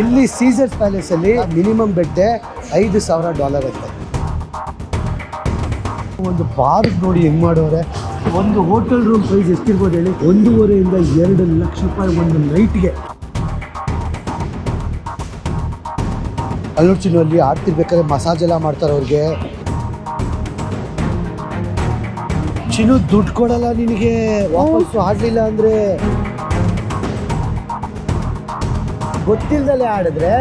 ಇಲ್ಲಿ Caesar palace ಅಲ್ಲಿ minimum ಬೆಡ್ಡೆ ಐದು ಸಾವಿರ ಡಾಲರ್ ಅಂತ ಒಂದು ಪಾರ್ಕ್ ನೋಡಿ ಹೆಂಗ್ ಮಾಡೋರೆ? ಒಂದು ಹೋಟೆಲ್ ರೂಮ್ ಪ್ರೈಸ್ ಎಷ್ಟಿರ್ಬೋದು ಹೇಳಿ? ಒಂದೂವರೆಯಿಂದ ಎರಡು ಲಕ್ಷ ರೂಪಾಯಿ ಒಂದು ನೈಟ್ಗೆ ಅಲ್ಲೋಡ್ಚಿನ ಅಲ್ಲಿ ಆಡ್ತಿರ್ಬೇಕಾದ್ರೆ ಮಸಾಜ್ ಎಲ್ಲ ಮಾಡ್ತಾರೆ ಅವ್ರಿಗೆ. ಚಿನ್ನು ದುಡ್ಡು ಕೊಡಲ್ಲ ನಿನಗೆ? ವಾಪಸ್ಸು ಆಡಲಿಲ್ಲ ಅಂದ್ರೆ. ಗೊತ್ತಿಲ್ದಲೆ ಆಡಿದ್ರೆ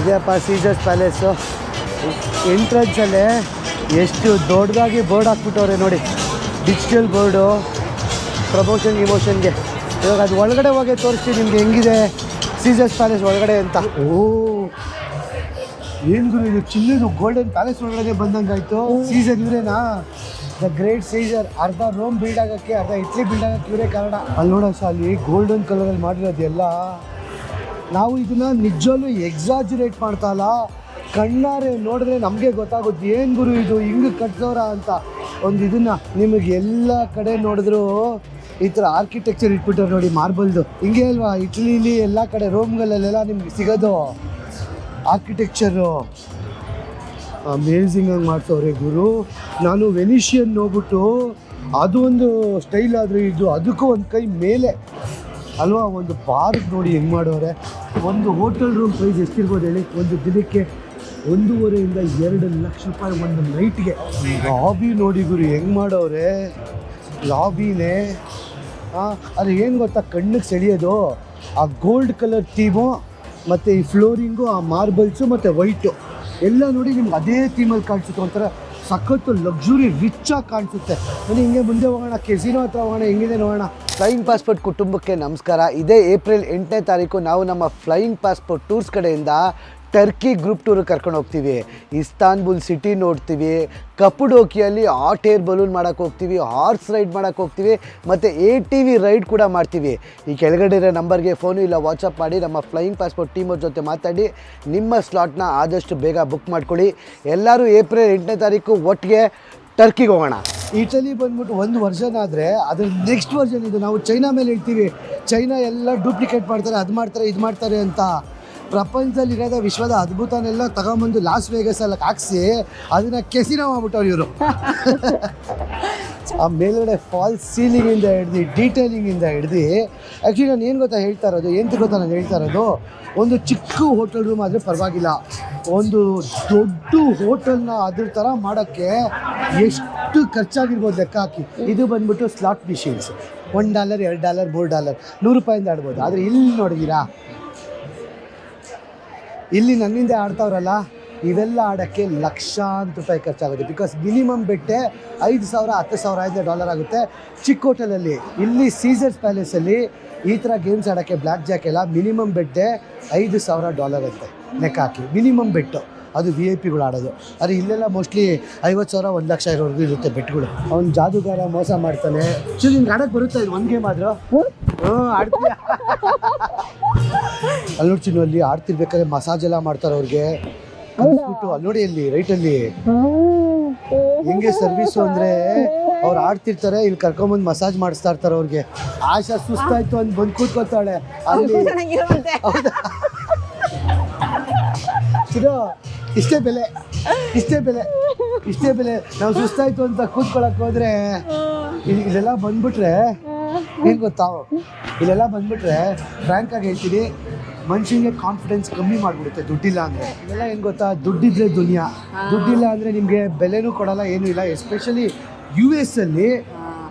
ಇದೆಯಪ್ಪ ಸೀಸರ್ಸ್ ಪ್ಯಾಲೇಸು. ಎಂಟ್ರೆನ್ಸಲ್ಲೇ ಎಷ್ಟು ದೊಡ್ಡದಾಗಿ ಬೋರ್ಡ್ ಹಾಕ್ಬಿಟ್ಟವ್ರೆ ನೋಡಿ. ಡಿಜಿಟಲ್ ಬೋರ್ಡು ಪ್ರಮೋಷನ್ ಇಮೋಷನ್ಗೆ. ಇವಾಗ ಅದು ಒಳಗಡೆ ಹೋಗಿ ತೋರಿಸ್ತೀನಿ ನಿಮ್ಗೆ ಹೆಂಗಿದೆ ಸೀಸರ್ಸ್ ಪ್ಯಾಲೇಸ್ ಒಳಗಡೆ ಅಂತ. ಓ ಏನು ಗುರು ಇದು ಚಿನ್ನದು ಗೋಲ್ಡನ್ ಪ್ಯಾಲೇಸ್ ಒಳಗಡೆ ಬಂದಂಗಾಯ್ತು? ಸೀಸನ್ ಇವರೇನಾ? ದ ಗ್ರೇಟ್ ಸೀಸರ್ ಅರ್ಧ ರೋಮ್ ಬಿಲ್ಡ್ ಆಗಕ್ಕೆ, ಅರ್ಧ ಇಟ್ಲಿ ಬಿಲ್ಡ್ ಆಗಕ್ಕೆ ಇವರೇ ಕಾರಣ. ಅಲ್ಲಿ ನೋಡೋ ಅಲ್ಲಿ ಗೋಲ್ಡನ್ ಕಲರಲ್ಲಿ ಮಾಡಿರೋದೆಲ್ಲ ನಾವು ಇದನ್ನ ನಿಜವಲ್ಲೂ ಎಕ್ಸಾಜುರೇಟ್ ಮಾಡ್ತಾ ಇಲ್ಲ. ಕಣ್ಣಾರೆ ನೋಡಿದ್ರೆ ನಮಗೆ ಗೊತ್ತಾಗುತ್ತೆ, ಏನು ಗುರು ಇದು? ಹಿಂಗೆ ಕಟ್ಸೋರ ಅಂತ. ಒಂದು ಇದನ್ನು ನಿಮಗೆ ಎಲ್ಲ ಕಡೆ ನೋಡಿದ್ರು. ಈ ಥರ ಆರ್ಕಿಟೆಕ್ಚರ್ ಇಟ್ಬಿಟ್ಟಾರೆ ನೋಡಿ ಮಾರ್ಬಲ್ದು ಹಿಂಗೆ ಅಲ್ವಾ? ಇಟ್ಲಿಲಿ ಎಲ್ಲ ಕಡೆ ರೋಮ್ಗಳಲ್ಲೆಲ್ಲ ನಿಮ್ಗೆ ಸಿಗೋದು. ಆರ್ಕಿಟೆಕ್ಚರು ಅಮೇಝಿಂಗ್ ಆಗಿ ಮಾಡ್ತವ್ರೆ ಗುರು. ನಾನು ವೆನಿಷಿಯನ್ ನೋಡ್ಬಿಟ್ಟು ಅದು ಒಂದು ಸ್ಟೈಲ್ ಆದರೆ ಇದು ಅದಕ್ಕೂ ಒಂದು ಕೈ ಮೇಲೆ. ಅಲ್ವಾ? ಒಂದು ಪಾರ್ಕ್ ನೋಡಿ ಹೆಂಗೆ ಮಾಡೋರೆ. ಒಂದು ಹೋಟೆಲ್ ರೂಮ್ ಪ್ರೈಸ್ ಎಷ್ಟಿರ್ಬೋದು ಹೇಳಿ? ಒಂದು ದಿನಕ್ಕೆ ಒಂದೂವರೆಯಿಂದ ಎರಡು ಲಕ್ಷ ರೂಪಾಯಿ ಒಂದು ನೈಟ್ಗೆ ಲಾಬಿ ನೋಡಿ ಗುರು, ಹೆಂಗೆ ಮಾಡೋರೆ? ಲಾಬಿನೇ ಅದು ಏನು ಗೊತ್ತಾ? ಕಣ್ಣಿಗೆ ಸೆಳೆಯೋದು. ಆ ಗೋಲ್ಡ್ ಕಲರ್ ಟೀಮು ಮತ್ತು ಈ ಫ್ಲೋರಿಂಗು ಆ ಮಾರ್ಬಲ್ಸು ಮತ್ತು ವೈಟು ಎಲ್ಲ ನೋಡಿ ನಿಮ್ಗೆ ಅದೇ ಥೀಮಲ್ಲಿ ಕಾಣಿಸುತ್ತೆ, ಒಂಥರ ಸಖತ್ತು ಲಕ್ಸುರಿ ರಿಚ್ ಆಗಿ ಕಾಣಿಸುತ್ತೆ. ಅಂದರೆ ಹಿಂಗೆ ಮುಂದೆ ಹೋಗೋಣ ಕೆಸಿನೋ ಹತ್ರ ಹೋಗೋಣ, ಹೆಂಗಿದೆ ನೋಡೋಣ. ಫ್ಲೈಯಿಂಗ್ ಪಾಸ್ಪೋರ್ಟ್ ಕುಟುಂಬಕ್ಕೆ ನಮಸ್ಕಾರ. ಇದೇ ಏಪ್ರಿಲ್ ಎಂಟನೇ ತಾರೀಕು, ನಾವು ನಮ್ಮ ಫ್ಲೈಯಿಂಗ್ ಪಾಸ್ಪೋರ್ಟ್ ಟೂರ್ಸ್ ಕಡೆಯಿಂದ ಟರ್ಕಿ ಗ್ರೂಪ್ ಟೂರ್ ಕರ್ಕೊಂಡು ಹೋಗ್ತೀವಿ. ಇಸ್ತಾನ್ಬುಲ್ ಸಿಟಿ ನೋಡ್ತೀವಿ. ಕಪ್ಪುಡೋಕಿಯಲ್ಲಿ ಹಾಟ್ ಏರ್ ಬಲೂನ್ ಮಾಡೋಕ್ಕೆ ಹೋಗ್ತೀವಿ. ಹಾರ್ಸ್ ರೈಡ್ ಮಾಡೋಕ್ಕೆ ಹೋಗ್ತೀವಿ. ಮತ್ತು ಎ ಟಿ ವಿ ರೈಡ್ ಕೂಡ ಮಾಡ್ತೀವಿ. ಈ ಕೆಳಗಡೆ ಇರೋ ನಂಬರ್ಗೆ ಫೋನು ಇಲ್ಲ ವಾಟ್ಸಪ್ ಮಾಡಿ ನಮ್ಮ ಫ್ಲೈಯಿಂಗ್ ಪಾಸ್ಪೋರ್ಟ್ ಟೀಮ್ ಜೊತೆ ಮಾತಾಡಿ, ನಿಮ್ಮ ಸ್ಲಾಟ್ನ ಆದಷ್ಟು ಬೇಗ ಬುಕ್ ಮಾಡ್ಕೊಳ್ಳಿ. ಎಲ್ಲರೂ ಏಪ್ರಿಲ್ ಎಂಟನೇ ತಾರೀಕು ಒಟ್ಟಿಗೆ ಟರ್ಕಿಗೆ ಹೋಗೋಣ. ಇಟಲಿ ಬಂದ್ಬಿಟ್ಟು ಒಂದು ವರ್ಷನ್ ಆದರೆ ಅದ್ರ ನೆಕ್ಸ್ಟ್ ವರ್ಷನ್ ಇದು. ನಾವು ಚೈನಾ ಮೇಲೆ ಇಡ್ತೀವಿ. ಚೈನಾ ಎಲ್ಲ ಡೂಪ್ಲಿಕೇಟ್ ಮಾಡ್ತಾರೆ, ಅದು ಮಾಡ್ತಾರೆ, ಇದು ಮಾಡ್ತಾರೆ ಅಂತ. ಪ್ರಪಂಚದಲ್ಲಿ ಇರೋದ ವಿಶ್ವದ ಅದ್ಭುತನೆಲ್ಲ ತಗೊಂಬಂದು ಲಾಸ್ ವೇಗಸಲ್ಲಿ ಹಾಕ್ಸಿ ಅದನ್ನ ಕೆಸಿನ ಮಾಡ್ಬಿಟ್ಟವ್ರು ಇವರು. ಆ ಮೇಲ್ಗಡೆ ಫಾಲ್ಸ್ ಸೀಲಿಂಗಿಂದ ಹಿಡ್ದು ಡೀಟೇಲಿಂಗಿಂದ ಹಿಡ್ದು ಆ್ಯಕ್ಚುಲಿ ನಾನು ಏನು ಗೊತ್ತಾ ಹೇಳ್ತಾ ಇರೋದು ಏನು ಗೊತ್ತಾ ನಾನು ಹೇಳ್ತಾ ಇರೋದು ಒಂದು ಚಿಕ್ಕ ಹೋಟೆಲ್ ರೂಮ್ ಆದರೆ ಪರವಾಗಿಲ್ಲ. ಒಂದು ದೊಡ್ಡ ಹೋಟೆಲ್ನ ಅದ್ರ ಥರ ಮಾಡೋಕ್ಕೆ ಎಷ್ಟು ಖರ್ಚಾಗಿರ್ಬೋದು ಲೆಕ್ಕ ಹಾಕಿ. ಇದು ಬಂದ್ಬಿಟ್ಟು ಸ್ಲಾಟ್ ಮಿಷಿನ್ಸ್ ಒನ್ ಡಾಲರ್ ಎರಡು ಡಾಲರ್ ಮೂರು ಡಾಲರ್ ನೂರು ರೂಪಾಯಿಂದ ಆಡ್ಬೋದು. ಆದರೆ ಇಲ್ಲಿ ನೋಡಿದ್ದೀರಾ ಇಲ್ಲಿ ನನ್ನಿಂದ ಆಡ್ತಾವ್ರಲ್ಲ, ಇವೆಲ್ಲ ಆಡೋಕ್ಕೆ ಲಕ್ಷಾಂತರ ರೂಪಾಯಿ ಖರ್ಚಾಗುತ್ತೆ. ಬಿಕಾಸ್ ಮಿನಿಮಮ್ ಬೆಟ್ಟೆ ಐದು ಸಾವಿರ, ಹತ್ತು ಸಾವಿರ ಐದು ಡಾಲರ್ ಆಗುತ್ತೆ. ಚಿಕ್ಕ ಹೋಟೆಲಲ್ಲಿ ಇಲ್ಲಿ ಸೀಸರ್ಸ್ ಪ್ಯಾಲೇಸಲ್ಲಿ ಈ ಥರ ಗೇಮ್ಸ್ ಆಡೋಕ್ಕೆ ಬ್ಲ್ಯಾಕ್ ಜಾಕ್ ಮಿನಿಮಮ್ ಬೆಟ್ಟೆ ಐದು ಸಾವಿರ ಡಾಲರ್ ಅಂತೆ. ಲೆಕ್ಕ ಹಾಕಿ ಮಿನಿಮಮ್ ಬೆಟ್ಟು. ಅದು ವಿ ಐ ಪಿಗಳು ಆಡೋದು ಆದರೆ ಇಲ್ಲೆಲ್ಲ ಮೋಸ್ಟ್ಲಿ ಐವತ್ತು ಸಾವಿರ ಒಂದು ಲಕ್ಷ ಇರೋವರೆಗೂ ಇರುತ್ತೆ ಬೆಟ್ಗಳು ಅವ್ನು ಜಾದುಗಾರ ಮೋಸ ಮಾಡ್ತಾನೆ. ಸೊ ನಿಮ್ಗೆ ಆಡೋಕ್ಕೆ ಬರುತ್ತಾ ಇದು ಒಂದು ಗೇಮ್ ಆದರೂ? ಹ್ಞೂ ಆಡ್ತೀಯ? ಅಲ್ಲಿ ನೋಡಿ ಚಿನ್ನು ಅಲ್ಲಿ ಆಡ್ತಿರ್ಬೇಕಾದ್ರೆ ಮಸಾಜ್ ಎಲ್ಲ ಮಾಡ್ತಾರೆ ಅವ್ರಿಗೆ. ಕಲ್ಸ್ಬಿಟ್ಟು ಅಲ್ಲಿ ನೋಡಿ ಅಲ್ಲಿ ರೈಟಲ್ಲಿ ಹೆಂಗೆ ಸರ್ವಿಸು ಅಂದ್ರೆ ಅವ್ರು ಆಡ್ತಿರ್ತಾರೆ ಇಲ್ಲಿ ಕರ್ಕೊಂಬಂದು ಮಸಾಜ್ ಮಾಡಿಸ್ತಾ ಇರ್ತಾರೆ ಅವ್ರಿಗೆ. ಆಶಾ ಸುಸ್ತಾಯ್ತು ಅಂತ ಬಂದು ಕೂತ್ಕೊತಾಳೆ ಅಲ್ಲಿ ಚಿರೋ ಇಷ್ಟೇ ಬೆಲೆ ಇಷ್ಟೇ ಬೆಲೆ ಇಷ್ಟೇ ಬೆಲೆ. ನಾವು ಸುಸ್ತಾಯ್ತು ಅಂತ ಕೂತ್ಕೊಳಕ್ ಹೋದ್ರೆ, ಇಲ್ಲಿ- ಇಲ್ಲೆಲ್ಲ ಬಂದ್ಬಿಟ್ರೆ, ಏನ್ ಗೊತ್ತಾ? ಇಲ್ಲೆಲ್ಲ ಬಂದ್ಬಿಟ್ರೆ ಫ್ರ್ಯಾಂಕ್ ಆಗಿ ಹೇಳ್ತೀನಿ, ಮನುಷ್ಯನಿಗೆ ಕಾನ್ಫಿಡೆನ್ಸ್ ಕಮ್ಮಿ ಮಾಡಿಬಿಡುತ್ತೆ, ದುಡ್ಡಿಲ್ಲ ಅಂದರೆ. ಇವೆಲ್ಲ ಏನು ಗೊತ್ತಾ? ದುಡ್ಡಿದ್ರೆ ದುನಿಯಾ. ದುಡ್ಡಿಲ್ಲ ಅಂದರೆ ನಿಮಗೆ ಬೆಲೆನೂ ಕೊಡಲ್ಲ, ಏನೂ ಇಲ್ಲ. ಎಸ್ಪೆಷಲಿ ಯು ಎಸ್ ಅಲ್ಲಿ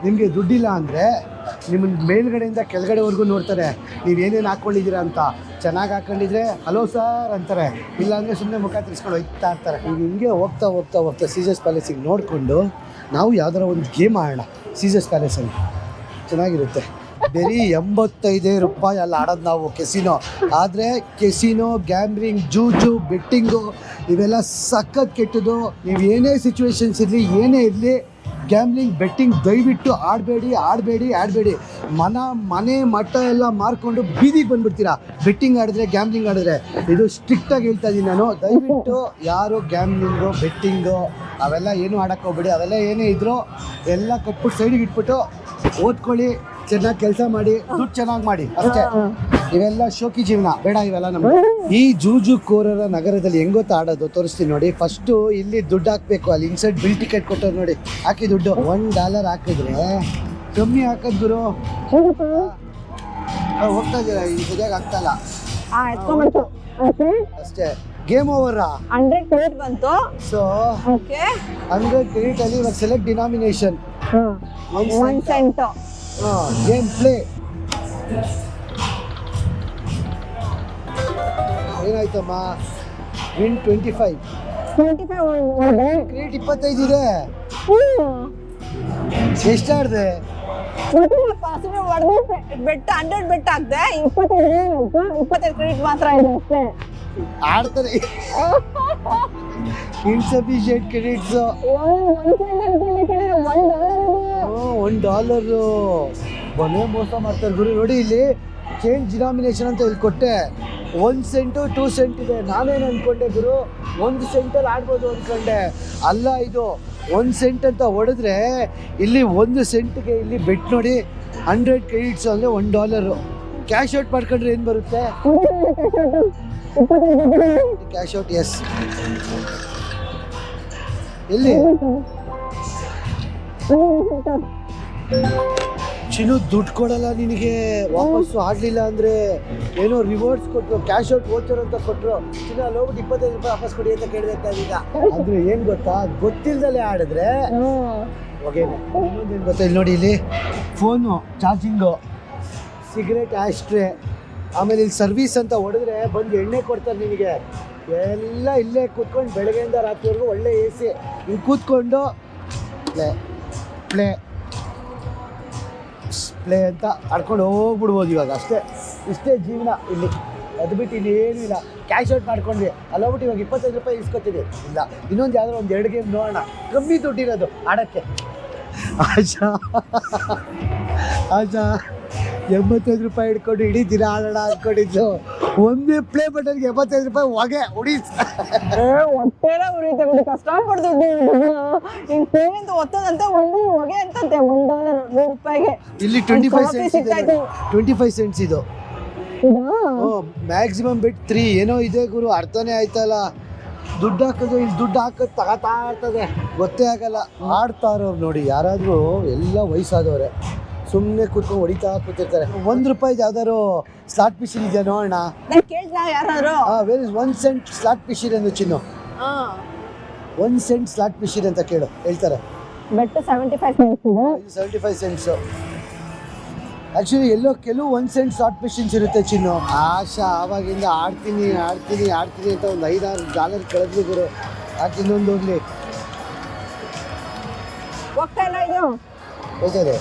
ನಿಮಗೆ ದುಡ್ಡಿಲ್ಲ ಅಂದರೆ ನಿಮ್ಮ ಮೇಲ್ಗಡೆಯಿಂದ ಕೆಳಗಡೆವರೆಗೂ ನೋಡ್ತಾರೆ ನೀವೇನೇನು ಹಾಕ್ಕೊಂಡಿದ್ದೀರಾ ಅಂತ. ಚೆನ್ನಾಗಿ ಹಾಕೊಂಡಿದ್ರೆ, ಹಲೋ ಸರ್ ಅಂತಾರೆ. ಇಲ್ಲಾಂದರೆ ಸುಮ್ಮನೆ ಮುಖ ತಿರ್ಸ್ಕೊಂಡು ಹೋಗ್ತಾ ಇರ್ತಾರೆ. ಈಗ ಹಿಂಗೆ ಹೋಗ್ತಾ ಹೋಗ್ತಾ ಹೋಗ್ತಾ ಸೀಸಸ್ ಪ್ಯಾಲೇಸಿಗೆ ನೋಡಿಕೊಂಡು ನಾವು ಯಾವ್ದಾರ ಒಂದು ಗೇಮ್ ಆಡೋಣ ಸೀಸಸ್ ಪ್ಯಾಲೇಸಲ್ಲಿ. ಚೆನ್ನಾಗಿರುತ್ತೆ. ಬರೀ ಎಂಬತ್ತೈದೇ ರೂಪಾಯಿ ಅಲ್ಲಿ ಆಡೋದು ನಾವು ಕೆಸಿನೋ. ಆದರೆ ಕೆಸಿನೋ ಗ್ಯಾಮ್ರಿಂಗ್ ಜೂಜು, ಬೆಟ್ಟಿಂಗು ಇವೆಲ್ಲ ಸಖತ್ ಕೆಟ್ಟದು ನೀವು ಏನೇ ಸಿಚುವೇಶನ್ಸ್ ಇರಲಿ, ಏನೇ ಇರಲಿ ಗ್ಯಾಮ್ಲಿಂಗ್ ಬೆಟ್ಟಿಂಗ್ ದಯವಿಟ್ಟು ಆಡಬೇಡಿ ಆಡಬೇಡಿ ಆಡಬೇಡಿ. ಮನ ಮನೆ ಮಠ ಎಲ್ಲ ಮಾರ್ಕೊಂಡು ಬೀದಿಗೆ ಬಂದ್ಬಿಡ್ತೀರಾ? ಬೆಟ್ಟಿಂಗ್ ಆಡಿದ್ರೆ ಗ್ಯಾಮ್ಲಿಂಗ್ ಆಡಿದ್ರೆ. ಇದು ಸ್ಟ್ರಿಕ್ಟಾಗಿ ಹೇಳ್ತಾ ಇದ್ದೀನಿ ನಾನು. ದಯವಿಟ್ಟು ಯಾರು ಗ್ಯಾಮ್ಲಿಂಗು ಬೆಟ್ಟಿಂಗು ಅವೆಲ್ಲ ಏನು ಆಡಕ್ಕೆ ಹೋಗ್ಬೇಡಿ. ಅವೆಲ್ಲ ಏನೇ ಇದ್ರೂ ಎಲ್ಲ ಕಟ್ಬಿಟ್ಟು ಸೈಡಿಗೆ ಇಟ್ಬಿಟ್ಟು ಓದ್ಕೊಳ್ಳಿ ಚೆನ್ನಾಗಿ ಕೆಲಸ ಮಾಡಿ ದುಡ್ಡು ಚೆನ್ನಾಗಿ ಮಾಡಿ. ಅಷ್ಟೇ. ಇವೆಲ್ಲ ಶೋಕಿ ಜೀವನ. ಬೇಡ ಇವೆಲ್ಲ ನಮ್ಗೆ. ಈ ಜೂಜುಕೋರರ ನಗರದಲ್ಲಿ ಹೆಂಗೋತ ಆಡೋದು? ತೋರಿಸ್ತೀನಿ ನೋಡಿ. ಫಸ್ಟ್ ಇಲ್ಲಿ ದುಡ್ಡು ಹಾಕ್ಬೇಕು. ಅಲ್ಲಿ ಇನ್ಸೈಡ್ ಬಿಲ್ ಟಿಕೆಟ್ ಕೊಟ್ಟವ್ರು ನೋಡಿ. ಹಾಕಿ ದುಡ್ಡು. ಒನ್ ಡಾಲರ್ ಹಾಕಿದ್ರೆ ಕಮ್ಮಿ ಹಾಕದ್ ಗುರು ಹೋಗ್ತಾ ಇದೀರ? ಈ ಸರಿಯಾಗಿ ಆಗ್ತಲ್ಲ ಓಕೆ ಅಷ್ಟೇ? ಗೇಮ್ ಓವರ್ ಹಂಡ್ರೆಡ್ ಕ್ರೆಡಿಟ್ ಬಂತು. ಸೊ ಓಕೆ ಹಂಡ್ರೆಡ್ ಕ್ರೆಡಿಟ್ ಅಲ್ಲಿ ಇವಾಗ select denomination one cent game play ಏನಾಯ್ತಮ್ಮ? Win twenty five twenty five credit ಇಪ್ಪತ್ತೈದು ಇದೆ. ಎಷ್ಟಾಡ್ದೆ ಹೊಡೆದು ಬೆಟ್ಟ ಹಂಡ್ರೆಡ್ ಬೆಟ್ಟ ಆಗ್ದೆ ಇಪ್ಪತ್ತೈದು ಇಪ್ಪತ್ತೈದು ಕ್ರೆಡಿಟ್ ಮಾತ್ರ ಇದೆ ಅಷ್ಟೇ. ಆಡ್ತಾರೆ. ಇನ್ಸಫಿಷಿಯಂಟ್ ಕ್ರೆಡಿಟ್ಸ್ ಒನ್ ಡಾಲರ್ ಕೊನೆ ಮೋಸ ಮಾಡ್ತಾರೆ ಗುರು. ನೋಡಿ ಇಲ್ಲಿ ಚೇಂಜ್ ಡಿನಾಮಿನೇಷನ್ ಅಂತ ಇಲ್ಲಿ ಕೊಟ್ಟೆ ಒಂದು ಸೆಂಟು ಟೂ ಸೆಂಟ್ ಇದೆ. ನಾನೇನು ಅಂದ್ಕೊಂಡೆ ಗುರು? ಒಂದು ಸೆಂಟಲ್ಲಿ ಆಡ್ಬೋದು ಅಂದ್ಕೊಂಡೆ ಅಲ್ಲ ಇದು. ಒಂದು ಸೆಂಟ್ ಅಂತ ಹೊಡೆದ್ರೆ ಇಲ್ಲಿ ಒಂದು ಸೆಂಟ್ಗೆ ಇಲ್ಲಿ ಬೆಟ್ ನೋಡಿ ಹಂಡ್ರೆಡ್ ಕ್ರೆಡಿಟ್ಸ್ ಅಂದರೆ ಒನ್ ಡಾಲರು ಕ್ಯಾಶ್ ಔಟ್ ಮಾಡ್ಕೊಂಡ್ರೆ ಏನು ಬರುತ್ತೆ? ಕ್ಯಾಶ್ ಔಟ್ ಎಸ್ ಎಲ್ಲಿ? ಚಿನ್ನು ದುಡ್ಡು ಕೊಡಲ್ಲ ನಿನಗೆ ವಾಪಸ್ಸು ಆಡ್ಲಿಲ್ಲ ಅಂದ್ರೆ ಏನೋ ರಿವಾರ್ಡ್ಸ್ ಕೊಟ್ರು ಕ್ಯಾಶ್ ಔಟ್ ವೋಚರ್ ಅಂತ ಕೊಟ್ರು ಚಿನ್ನ ಅಲ್ಲಿ ಹೋಗ್ಬಿಟ್ಟು ಇಪ್ಪತ್ತೈದು ರೂಪಾಯಿ ವಾಪಸ್ ಕೊಡಿ ಅಂತ ಕೇಳಿದಾಗ ಆದರೆ ಏನ್ ಗೊತ್ತಾ? ಗೊತ್ತಿಲ್ದಲೆ ಆಡಿದ್ರೆ. ಹೊಗೆನೆ ಇನ್ನೊಂದೇನು ಗೊತ್ತಾ? ಇಲ್ಲಿ ನೋಡಿ ಇಲ್ಲಿ ಫೋನು ಚಾರ್ಜಿಂಗು ಸಿಗರೇಟ್ ಆಸ್ಟ್ರೆ ಆಮೇಲೆ ಇಲ್ಲಿ ಸರ್ವಿಸ್ ಅಂತ ಹೊಡೆದ್ರೆ ಬಂದು ಎಣ್ಣೆ ಕೊಡ್ತಾರೆ ನಿನಗೆ. ಎಲ್ಲ ಇಲ್ಲೇ ಕೂತ್ಕೊಂಡು ಬೆಳಗ್ಗೆಯಿಂದ ರಾತ್ರಿವರೆಗೂ ಒಳ್ಳೆ ಎ ಸಿ ಇಲ್ಲಿ ಕೂತ್ಕೊಂಡು ಪ್ಲೇ ಪ್ಲೇ ಪ್ಲೇ ಅಂತ ಆಡ್ಕೊಂಡು ಹೋಗ್ಬಿಡ್ಬೋದು ಇವಾಗ. ಅಷ್ಟೇ, ಇಷ್ಟೇ ಜೀವನ ಇಲ್ಲಿ. ಅದು ಬಿಟ್ಟು ಇಲ್ಲಿ ಏನೂ ಇಲ್ಲ. ಕ್ಯಾಶ್ ಔಟ್ ಮಾಡ್ಕೊಂಡ್ವಿ. ಅಲ್ಲಿ ಹೋಗ್ಬಿಟ್ಟು ಇವಾಗ ಇಪ್ಪತ್ತೈದು ರೂಪಾಯಿ ಇಸ್ಕೊತೀವಿ. ಇಲ್ಲ, ಇನ್ನೊಂದು ಯಾವುದೋ ಒಂದು ಎರಡು ಗೇಮ್ ನೋಡೋಣ. ಕಮ್ಮಿ ದುಡ್ಡಿರೋದು ಆಡೋಕ್ಕೆ. ಆಶಾ. ಆಶಾ. ಎಂಬತ್ತೈದು ರೂಪಾಯಿ ಹಿಡ್ಕೊಂಡು ಇಡೀ ದಿನ ಆಡೋಣ ಅಂದ್ಕೊಂಡಿದ್ದು ಒಂದೇ ಪ್ಲೇ ಬಟನ್ಗೆ ಎಂಬತ್ತೈದು ರೂಪಾಯಿ ಹೊಗೆ ಉಡೀಸ್ ಹೊಟ್ಟೆಲ್ಲ ಉರಿಯುತ್ತೆ ಬಿಡಿ. ಕಷ್ಟಪಟ್ಟು ದುಡ್ಡು ಹಿಂಗ್ ಪೇಮೆಂಟ್ ಒತ್ತದಂತೆ ಒಂದು ಹೊಗೆ ಅಂತಂತೆ ಒಂದು ಡಾಲರ್ ನೂರು ರೂಪಾಯಿಗೆ. ಇಲ್ಲಿ ಟ್ವೆಂಟಿ ಫೈವ್ ಸೆಂಟ್ಸ್ ಇದೆ. ಟ್ವೆಂಟಿ ಫೈವ್ ಸೆಂಟ್ಸ್ ಇದು. ಮ್ಯಾಕ್ಸಿಮಮ್ ಬಿಟ್ ತ್ರೀ ಏನೋ ಇದೆ ಗುರು ಅರ್ಥನೇ ಆಯ್ತಲ್ಲ. ದುಡ್ಡು ಹಾಕೋದು ಇಲ್ಲಿ ದುಡ್ಡು ಹಾಕೋದು ತಗತಾ ಇರ್ತದೆ. ಗೊತ್ತೇ ಆಗಲ್ಲ. ಆಡ್ತಾ ಇರೋರು ನೋಡಿ ಯಾರಾದರೂ ಎಲ್ಲ ವಯಸ್ಸಾದವ್ರೆ. ಸುಮ್ಮನೆ ಕೂತ್ಕೊಂಡು ಹೊಡಿತಾ ಕೂತಿರ್ತಾರೆ. ಒಂದು ರೂಪಾಯಿ ಯಾವ್ದಾದ್ರು ಸ್ಲಾಟ್ ಮಿಷಿನ್ ಇದೆಯಾ ನೋಡೋಣ? ನಾನು ಕೇಳ್ತಾ ಯಾರಾದ್ರು? ಹಾಂ where is one cent slot machine ಎಂದು ಚಿನ್ನು. ಒನ್ ಸೆಂಟ್ ಸ್ಲಾಟ್ ಮಿಷಿನ್ ಅಂತ ಕೇಳು ಹೇಳ್ತಾರೆ. ಬೆಟ್ಟ ಸೆವೆಂಟಿ ಫೈವ್ ಸೆಂಟ್ಸ್ ಇದೆ ಸೆವೆಂಟಿ ಫೈವ್ ಸೆಂಟ್ಸು ಆ್ಯಕ್ಚುಲಿ ಎಲ್ಲೋ ಕೆಲವು ಒನ್ ಸೆಂಟ್ ಸ್ಲಾಟ್ ಮಿಷಿನ್ಸ್ ಇರುತ್ತೆ ಚಿನ್ನು. ಆಶಾ ಆವಾಗಿಂದ ಆಡ್ತೀನಿ ಆಡ್ತೀನಿ ಆಡ್ತೀನಿ ಅಂತ ಒಂದು ಐದಾರು ಡಾಲರ್ ಕಳೆದ್ರು ಗುರು ಯಾಕೆ ಇನ್ನೊಂದು ಹೋಗ್ಲಿ. ಹೋಗ್ತಾ ಇಲ್ಲ ಇದು? ಹೋಗ್ತದೆ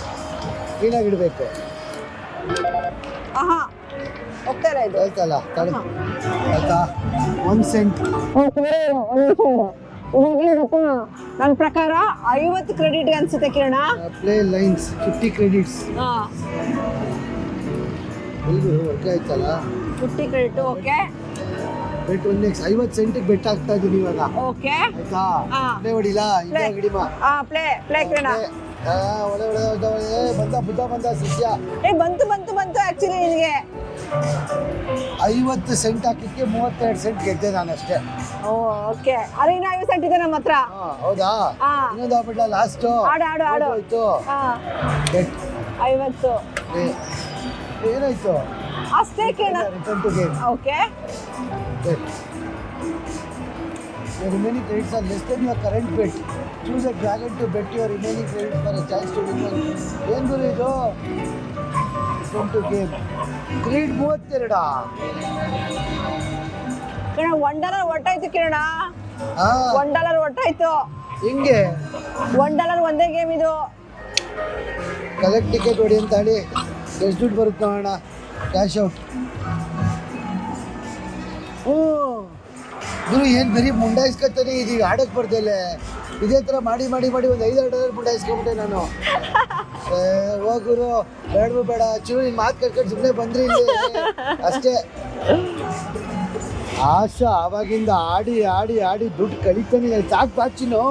ಕ್ಲೀನಾಗಿ ಇಡಬೇಕು ಆಹಾ ಹೋಗ್ತಾ ಇಲ್ಲ ಇದು? ಹೇಳ್ತಲ್ಲ ತಡ ಆಯ್ತಾ? One cent. ನನ್ನ ಪ್ರಕಾರ ಐವತ್ತು ಕ್ರೆಡಿಟ್ ಅನ್ಸುತ್ತೆ ಕಿರಣ. Play lines fifty credits. ಎಲ್ರು ಓಕೆ ಆಯ್ತಲ್ಲ? Fifty credit okay. ಬೆಟ್ ಒಂದು ನೆಕ್ಸ್ಟ್ ಐವತ್ತು ಸೆಂಟಿಗೆ ಬೆಟ್ ಆಗ್ತಾ ಇದ್ದೀನಿ ಇವಾಗ. ಓಕೆ. ಆಯ್ತಾ? ಹಾ. ಪ್ಲೇ. ಹೊಡಿಲ್ಲ Play. ಹಿಡಿಮಾ ಪ್ಲೇ ಪ್ಲೇ ಕಿರಣ. ಆ, ಒಳ್ಳೆ ಒಳ್ಳೆ ಒಳ್ಳೆ ಒಳ್ಳೆ. ಬಂದ ಬುದ್ಧ ಬಂದ ಶಿಷ್ಯ. ಏ ಬಂತು ಬಂತು ಬಂತು ಆಕ್ಚುಲಿ ನಿನಗೆ. ಐವತ್ತು ಸೆಂಟ್ ಹಾಕಿಕ್ಕೆ ಮೂವತ್ತೆರಡು ಸೆಂಟ್ ಗೆದ್ದೆ ನಾನು ಅಷ್ಟೇ. ಓಕೆ ಅರೆ ಇನ್ನು ಐವತ್ತು ಸೆಂಟ್ ಇದೆ ನಮ್ಮ ಹತ್ರ. ಹಾ, ಹೌದಾ? ಹಾ. ಇನ್ನೊಂದು ಆಗ್ಬಿಟ್ಲ ಲಾಸ್ಟ್ ಆಡು ಆಡು ಆಡು ಹೋಯ್ತು ಹಾ. ಬೆಟ್ ಐವತ್ತು. ಏನಾಯ್ತು? ಅಷ್ಟೇ ಕೇಳ. Return to game okay bet credits are less then your current your current a dragon to bet your bet credit for a for to chance to win. one. ಏನ್ ಗುರು ಇದು? ರಿಟರ್ನ್ ಟು ಗೇಮ್ ಕ್ರೀಡ್ ಮೂವತ್ತೆರಡ? ಕಣ one dollar ಒಟ್ಟಾಯ್ತು ಕಿರಣ. One dollar ಒಟ್ಟಾಯ್ತು. ಹಿಂಗೆ? One dollar ಒಂದೇ ಗೇಮ್ ಇದು. ಕಲೆಕ್ಟ್ ಟಿಕೆಟ್ ಹೊಡಿ ಅಂತ ಹೇಳಿ ಎಷ್ಟು ದುಡ್ಡು ಬರುತ್ತೆ ನೋಡೋಣ. ಕ್ಯಾಶ್ ಔಟ್ ಓ ಗುರು ಏನು ಬರೀ ಮುಂಡಾಯಿಸ್ಕೊತಾನೆ ಇದೀಗ ಆಡಕ್ಕೆ ಬರ್ದಲೆ ಇದೇ ಥರ ಮಾಡಿ ಮಾಡಿ ಮಾಡಿ ಒಂದು ಐದಾರು ಡಾಲರ್ ಇಸ್ಕೊಂಡೆ ನಾನು. ಹೋಗುರು ಹೋಗ್ ಗುರು ಬೇಡವು ಬೇಡ ಚೂರು ನಿನ್ನ ಮಾತು ಕಟ್ಕೊಂಡು ಸುಮ್ಮನೆ ಬಂದ್ರಿ ಇಲ್ಲಿ. ಅಷ್ಟೇ. ಆಶಾ ಅವಾಗಿಂದ ಆಡಿ ಆಡಿ ಆಡಿ ದುಡ್ಡು ಕಳಿತಾನೆ ಸಾಕು ಬಾಚಿನು?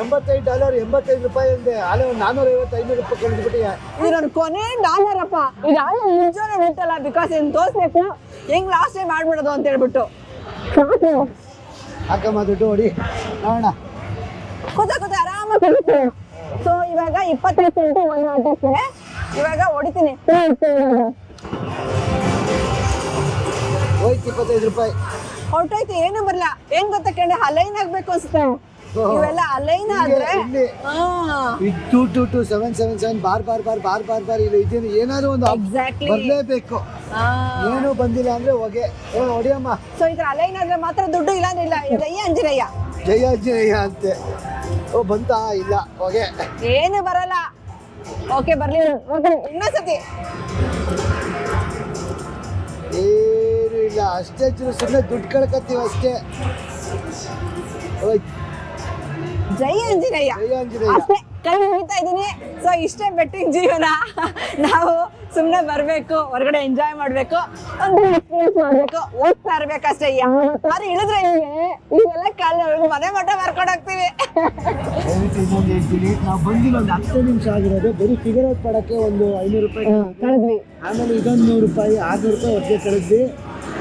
ಎಂಬತ್ತೈದು ಡಾಲರ್ ಎಂಬತ್ತೈದು ರೂಪಾಯಿ ಅಂದೆ. ಆಲೆ ಒಂದು ನಾನ್ನೂರ ಐವತ್ತು ಐನೂರು ರೂಪಾಯಿ ಕಳೆದ್ಬಿಟ್ಟಿಯ. ಇದು ನನ್ನ ಕೊನೆ ಡಾಲರ್ ಅಪ್ಪ. ಇದು ಯಾವ ಮುಂಚೆನೆ ಬಿಟ್ಟಲ್ಲ ಬಿಕಾಸ್ ಏನು ತೋರಿಸ್ಬೇಕು ಹೆಂಗ್ ಲಾಸ್ಟ್ ಟೈಮ್ ಮಾಡ್ಬಿಡೋದು ಅಂತ ಹೇಳ್ಬಿಟ್ಟು. ಹಾಕಮ್ಮ ದುಡ್ಡು ಹೊಡಿ. ನೋಡೋಣ. ಕೂತ ಕೂತ ಆರಾಮಾಗಿ ಸೊ ಇವಾಗ ಇಪ್ಪತ್ತೈದು ಸೆಂಟು ಒಂದು ಆಟಕ್ಕೆ ಇವಾಗ ಹೊಡಿತೀನಿ. ಹೋಯ್ತು ಇಪ್ಪತ್ತೈದು ರೂಪಾಯಿ. ಹೊರಟೋಯ್ತು ಏನು ಬರಲ್ಲ ಏನ್ ಗೊತ್ತಾ ಕಂಡೆ ಹಲೈನ್ ಆಗ್ಬೇಕು ಅನ್ಸುತ್ತೆ. ಇವೆಲ್ಲ ಅಲೈನ್ ಆದ್ರೆ two two two seven seven seven bar bar bar bar bar bar ಇಲ್ಲ ಇದೇನು ಏನಾದ್ರು ಒಂದು ಎಕ್ಸಾಕ್ಟ್ಲಿ ಬರಲೇಬೇಕು. ಏನು ಬಂದಿಲ್ಲ ಅಂದ್ರೆ ಹೊಗೆ. ಏ, ಹೊಡಿಯಮ್ಮ. ಸೊ ಇದ್ರ ಅಲೈನ್ ಆದ್ರೆ ಮಾತ್ರ ದುಡ್ಡು ಇಲ್ಲ. ಅಂದ್ರೆ ಇಲ್ಲ ಜಯ ಅಂಜನಯ್ಯ ಜಯ ಜಯ ಅಂತೆ. ಓ ಬಂತಾ? ಇಲ್ಲ. ಹೊಗೆ. ಏನು ಬರಲ್ಲ. ಓಕೆ ಬರ್ಲಿ. ಇನ್ನೊಂದ್ಸತಿ. ಏನು ಇಲ್ಲ. ಅಷ್ಟೇ ಚೂರು ಸುಮ್ಮನೆ ದುಡ್ಡು ಕಳ್ಕತ್ತೀವಿ ಅಷ್ಟೇ. ಹೋಯ್ತು ಜೈ ಆಂಜನೇಯ. ಅಷ್ಟೇ ಕೈ ಮುಗಿತಾ ಇದ್ದೀನಿ. ಸೊ ಇಷ್ಟೇ ಬೆಟ್ಟಿಂಗ್ ಜೀವನ. ನಾವು ಸುಮ್ಮನೆ ಬರಬೇಕು ಹೊರಗಡೆ ಎಂಜಾಯ್ ಮಾಡಬೇಕು ಒಂದು ಎಕ್ಸ್ಪೀರಿಯನ್ಸ್ ಮಾಡಬೇಕು ಓದ್ತಾ ಇರ್ಬೇಕಷ್ಟೇ. ಯಾರು ಇಳಿದ್ರೆ ಹಿಂಗೆ? ಇವೆಲ್ಲ ಕಾಲ ಮನೆ ಮಠ ಮಾರ್ಕೊಂಡು ಹೋಗ್ತೀವಿ. ನಾವು ಬಂದಿಲ್ಲ ಒಂದು ಹತ್ತು ನಿಮಿಷ ಆಗಿರೋದು. ಬರೀ ಫಿಗರ್ ಔಟ್ ಪಡಕ್ಕೆ ಒಂದು ಐನೂರು ರೂಪಾಯಿ ಕಳೆದ್ವಿ. ಆಮೇಲೆ ಇದೊಂದು ನೂರು ರೂಪಾಯಿ ಆರ್ನೂರು ರೂಪಾಯಿ ಒಟ್ಟಿಗೆ ಕಳೆದ್ವಿ.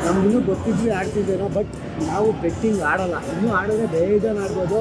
ನಮ್ಗಿನ್ನೂ ಗೊತ್ತಿದ್ವಿ ಆಡ್ತಿದ್ದೇನೋ ಬಟ್ ನಾವು ಬೆಟ್ಟಿಂಗ್ ಆಡಲ್ಲ. ಇನ್ನೂ ಆಡಿದ್ರೆ ಬೇಜಾನ್ ಆಡ್ಬೋದು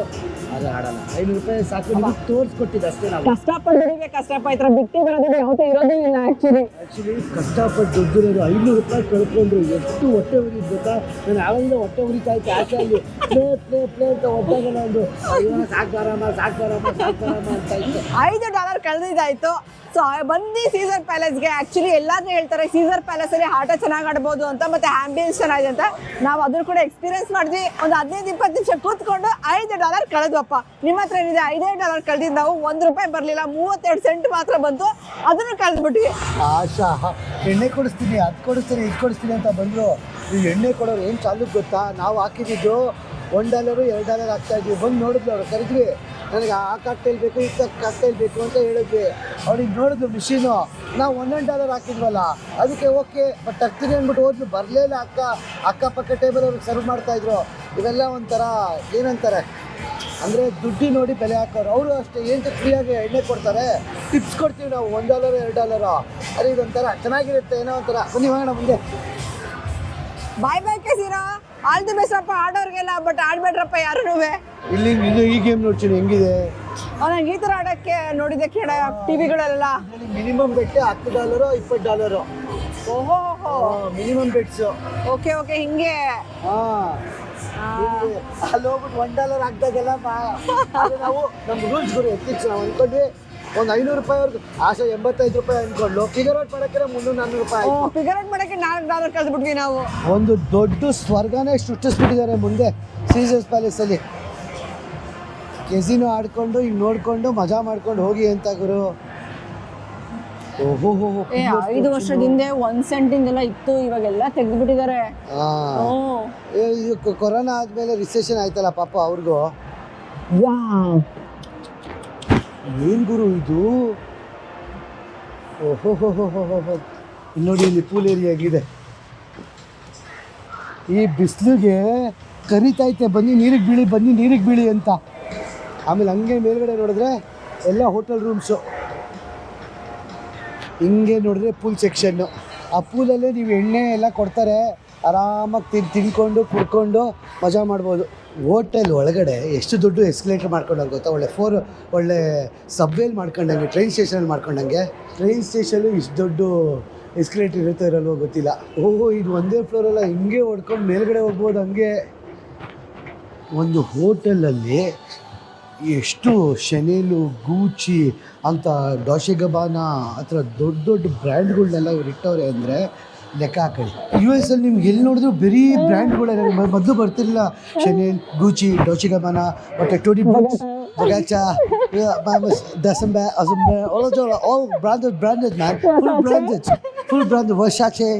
ಆದರೆ ಆಡಲ್ಲ. ಐನೂರು ರೂಪಾಯಿ ಸಾಕು ತೋರಿಸ್ಕೊಟ್ಟಿದ್ದು ಅಷ್ಟೇ ನಾವು. ಕಷ್ಟಪಟ್ಟು ದುಡಿಬೇಕು ಕಷ್ಟಪ ಈ ಥರ ಬಿಟ್ಟು ಬರೋದು ಯಾವತ್ತೂ ಇರೋದು ಇಲ್ಲ ಆ್ಯಕ್ಚುಲಿ ಆ್ಯಕ್ಚುಲಿ ಕಷ್ಟಪಟ್ಟು ದುಡ್ಡಿರೋದು ಐನೂರು ರೂಪಾಯಿ ಕಳ್ಕೊಂಡ್ರು. ಎಷ್ಟು ಹೊಟ್ಟೆ ಉರಿದ್ ಗೊತ್ತಾ? ನಾನು ಯಾವಾಗಿಂದ ಹೊಟ್ಟೆ ಉರಿತಾ ಇತ್ತು ಆಚೆ ಅಲ್ಲಿ. ಪ್ಲೇ ಪ್ಲೇ ಪ್ಲೇ ಅಂತ ಸಾಕು ಒಂದು ಸಾಕು ಸಾಕ್ಬಾರಮ್ಮ ಸಾಕ್ಬಾರಮ್ಮ ಸಾಕ್ಬಾರಮ್ಮ ಅಂತ ಇತ್ತು. ಐದು ಡಾಲರ್ ಕಳೆದಿದ್ದಾಯ್ತು. ಸೊ ಬಂದು ಸೀಸರ್ ಪ್ಯಾಲೇಸ್ಗೆ ಆ್ಯಕ್ಚುಲಿ ಎಲ್ಲಾದ್ರೂ ಹೇಳ್ತಾರೆ ಸೀಸರ್ ಪ್ಯಾಲೇಸಲ್ಲಿ ಆಟ ಚೆನ್ನಾಗಿ ಆಡ್ಬೋದು ಅಂತ. ಮತ್ತೆ ಆಂಬಿಯನ್ಸ್ ಚೆನ್ನಾಗಿದೆ ಅಂತ ನಾವು ಅದ್ರ ಕೂಡ ಎಕ್ಸ್ಪೀರಿಯನ್ಸ್ ಮಾಡಿದ್ವಿ. ಒಂದು ಹದಿನೈದು, ಇಪ್ಪತ್ತು ನಿಮಿಷ ಕೂತ್ಕೊಂಡು ಐದು ಡಾಲರ್ ಕಳೆದ್ವಪ್ಪ. ನಿಮ್ಮ ಹತ್ರ ಏನಿದೆ? ಐದೇ ಡಾಲರ್ ಕಳೆದಿದ್ದು ನಾವು ಒಂದು ರೂಪಾಯಿ ಬರಲಿಲ್ಲ. ಮೂವತ್ತೆರಡು ಸೆಂಟ್ ಮಾತ್ರ ಬಂತು. ಅದನ್ನು ಕಳೆದ್ಬಿಟ್ವಿ. ಆಶಾ, ಎಣ್ಣೆ ಕೊಡಿಸ್ತೀನಿ, ಅದು ಕೊಡಿಸ್ತೀನಿ, ಇದು ಕೊಡಿಸ್ತೀನಿ ಅಂತ ಬಂದರು. ಈ ಎಣ್ಣೆ ಕೊಡೋರು ಏನು ಚಾಲು ಗೊತ್ತಾ? ನಾವು ಹಾಕಿದ್ದು ಒನ್ ಡಾಲರು ಎರಡು ಡಾಲರ್ ಹಾಕ್ತಾ ಇದ್ವಿ. ಬಂದು ನೋಡಿದ್ವಿ ಅವ್ರು, ಕರೆದ್ವಿ. ನನಗೆ ಆ ಕಾಕ್ಟೈಲ್ ಬೇಕು, ಈ ಕಾಕ್ಟೈಲ್ ಬೇಕು ಅಂತ ಹೇಳಿದ್ವಿ. ಅವ್ರಿಗೆ ನೋಡಿದ್ರು ಮಿಷಿನು ನಾವು ಒಂದೊಂದು ಡಾಲರ್ ಹಾಕಿದ್ವಲ್ಲ, ಅದಕ್ಕೆ ಓಕೆ ಬಟ್ ತರ್ತೀನಿ ಅಂದ್ಬಿಟ್ಟು ಹೋದ್ರು ಬರಲೇ ಇಲ್ಲ ಅಕ್ಕ. ಅಕ್ಕಪಕ್ಕ ಟೇಬಲ್ ಅವ್ರಿಗೆ ಸರ್ವ್ ಮಾಡ್ತಾ ಮಾಡ್ತಾಯಿದ್ರು ಇವೆಲ್ಲ ಒಂಥರ ಏನಂತಾರೆ? ಅಂದರೆ ದುಡ್ಡಿ ನೋಡಿ ಬೆಲೆ ಹಾಕೋರು. ಅವರು ಅಷ್ಟೇ ಏನು ಫ್ರೀಯಾಗಿ ಎಣ್ಣೆ ಕೊಡ್ತಾರೆ. ಟಿಪ್ಸ್ ಕೊಡ್ತೀವಿ ನಾವು, ಒಂದು ಡಾಲರ್ ಎರಡು ಡಾಲರು ಅದೇ ಇದೊಂಥರ ಚೆನ್ನಾಗಿರುತ್ತೆ, ಏನೋ ಒಂಥರ. ಬನ್ನಿ, ಹೋಗೋಣ ಮುಂದೆ. ಬಾಯ್ ಬಾಯ್ ಕೇಸಿರೋ ಆಲ್ ದಿ ಬೆಸ್ಟ್ ಅಪ್ಪ ಆಡೋರ್ಗೆಲ್ಲ ಬಟ್ ಆಡ್ಬೇಡ್ರಪ್ಪ ಯಾರೂ ಇಲ್ಲಿ ಇದು ಈ ಗೇಮ್ ನೋಡ್ತೀನಿ ಹೆಂಗಿದೆ? ನಂಗೆ ಈ ಥರ ಆಡೋಕ್ಕೆ ನೋಡಿದೆ ಕೇಳ ಟಿವಿಗಳಲ್ಲೆಲ್ಲ ಮಿನಿಮಮ್ ಬೆಟ್ಟೆ ಹತ್ತು ಡಾಲರು ಇಪ್ಪತ್ತು ಡಾಲರು ಓಹೋ ಮಿನಿಮಮ್ ಬೆಟ್ಸು ಓಕೆ ಓಕೆ ಹಿಂಗೆ. ಅಲ್ಲಿ ಹೋಗ್ಬಿಟ್ಟು ಒನ್ ಡಾಲರ್ ಹಾಕ್ದಾಗೆಲ್ಲ ನಾವು ನಮ್ಮ ರೂಲ್ಸ್ ಗುರು ಎತ್ತಿಕ್ಸ್ ನಾವು ಅಂದ್ಕೊಂಡ್ವಿ ಒಂದು ಐನೂರು ರೂಪಾಯಿ ಆಸೆ ಎಂಬತ್ತೈದು ರೂಪಾಯಿ ಅನ್ಕೊಂಡು ಫಿಗರ್ ಔಟ್ ಮಾಡಕ್ಕೆ ಮುನ್ನೂರು ನಾನ್ನೂರು ರೂಪಾಯಿ ಆಯ್ತು. ಫಿಗರ್ ಔಟ್ ಮಾಡಕ್ಕೆ ನಾಲ್ಕು ಡಾಲರ್ ಕಳೆದ್ಬಿಟ್ವಿ ನಾವು. ಒಂದು ದೊಡ್ಡ ಸ್ವರ್ಗನೇ ಸೃಷ್ಟಿಸ್ಬಿಟ್ಟಿದ್ದಾರೆ ಮುಂದೆ ಸೀಸರ್ಸ್ ಪ್ಯಾಲೇಸಲ್ಲಿ ಕೆಸಿನೋ ಆಡ್ಕೊಂಡು ಹಿಂಗೆ ನೋಡ್ಕೊಂಡು ಮಜಾ ಮಾಡ್ಕೊಂಡು ಹೋಗಿ ಅಂತ ಗುರು. ಓಹೋ ಏ ಐದು ವರ್ಷದಿಂದ ಒಂದ್ ಸೆಂಟಿಂದೆಲ್ಲ ಇತ್ತು ಇವಾಗೆಲ್ಲ ತೆಗೆದ್ಬಿಟ್ಟಿದ್ದಾರೆ. ಓ. ಇದು ಕೊರೋನಾ ಆದಮೇಲೆ ರಿಸೆಷನ್ ಆಯ್ತಲ್ಲ ಪಾಪ ಅವ್ರಿಗೂ. ಏನು ಗುರು ಇದು? ಓಹೋ ಹೋ ನೋಡಿ ಇಲ್ಲಿ ಪೂಲ್ ಏರಿಯಾಗಿದೆ ಈ ಬಿಸಿಲಿಗೆ ಕರಿತೈತೆ ಬನ್ನಿ ನೀರಿಗೆ ಬೀಳಿ, ಬನ್ನಿ ನೀರಿಗೆ ಬೀಳಿ ಅಂತ. ಆಮೇಲೆ ಹಂಗೆ ಮೇಲ್ಗಡೆ ನೋಡಿದ್ರೆ ಎಲ್ಲ ಹೋಟೆಲ್ ರೂಮ್ಸು ಹಿಂಗೆ ನೋಡಿದ್ರೆ ಪೂಲ್ ಸೆಕ್ಷನ್ನು ಆ ಪೂಲಲ್ಲೇ ನೀವು ಎಣ್ಣೆ ಎಲ್ಲ ಕೊಡ್ತಾರೆ. ಆರಾಮಾಗಿ ತಿನ್, ತಿನ್ಕೊಂಡು, ಕುಡ್ಕೊಂಡು ಮಜಾ ಮಾಡ್ಬೋದು. ಹೋಟೆಲ್ ಒಳಗಡೆ ಎಷ್ಟು ದೊಡ್ಡ ಎಸ್ಕಲೇಟರ್ ಮಾಡ್ಕೊಂಡಂಗೆ ಗೊತ್ತಾ? ಒಳ್ಳೆ ಫೋರ್ ಒಳ್ಳೆ ಸಬ್ವೇಲಿ ಮಾಡ್ಕೊಂಡಂಗೆ ಟ್ರೈನ್ ಸ್ಟೇಷನಲ್ಲಿ ಮಾಡ್ಕೊಂಡಂಗೆ. ಟ್ರೈನ್ ಸ್ಟೇಷನ್ ಇಷ್ಟು ದೊಡ್ಡ ಎಸ್ಕಲೇಟರ್ ಇರುತ್ತೋ ಇರಲ್ವೋ ಗೊತ್ತಿಲ್ಲ. ಓಹೋ, ಇದು ಒಂದೇ ಫ್ಲೋರಲ್ಲ ಹಿಂಗೆ ಹೊಡ್ಕೊಂಡು ಮೇಲ್ಗಡೆ ಹೋಗ್ಬೋದು ಹಂಗೆ. ಒಂದು ಹೋಟೆಲಲ್ಲಿ ಎಷ್ಟು ಶನೇಲು ಗೂಚಿ ಅಂತ ಡಾಶೆ ಗಬಾನ, ಆ ದೊಡ್ಡ ದೊಡ್ಡ ಬ್ರ್ಯಾಂಡ್ಗಳನ್ನೆಲ್ಲ ಇವ್ರು ಇಟ್ಟವ್ರೆ ಅಂದರೆ ಲೆಕ್ಕ ಹಾಕೊಳ್ಳಿ ಯು ಎಸ್ ಅಲ್ಲಿ ನಿಮ್ಗೆ ಎಲ್ಲಿ ನೋಡಿದ್ರು ಬರೀ ಬ್ರ್ಯಾಂಡ್ಗಳೇ ಮೊದಲು ಬರ್ತಿರಲಿಲ್ಲ. ಶನೇಲ್ ಗೂಚಿ ಡಾಶೆ ಗಬಾನ ಮತ್ತು ಟೋಡಿ ಬುಕ್ಸ್ ಬಗಾಚಾ ದಸಂಬೆ ಅಸಂಬೆ all all branded branded man full branded full branded Versace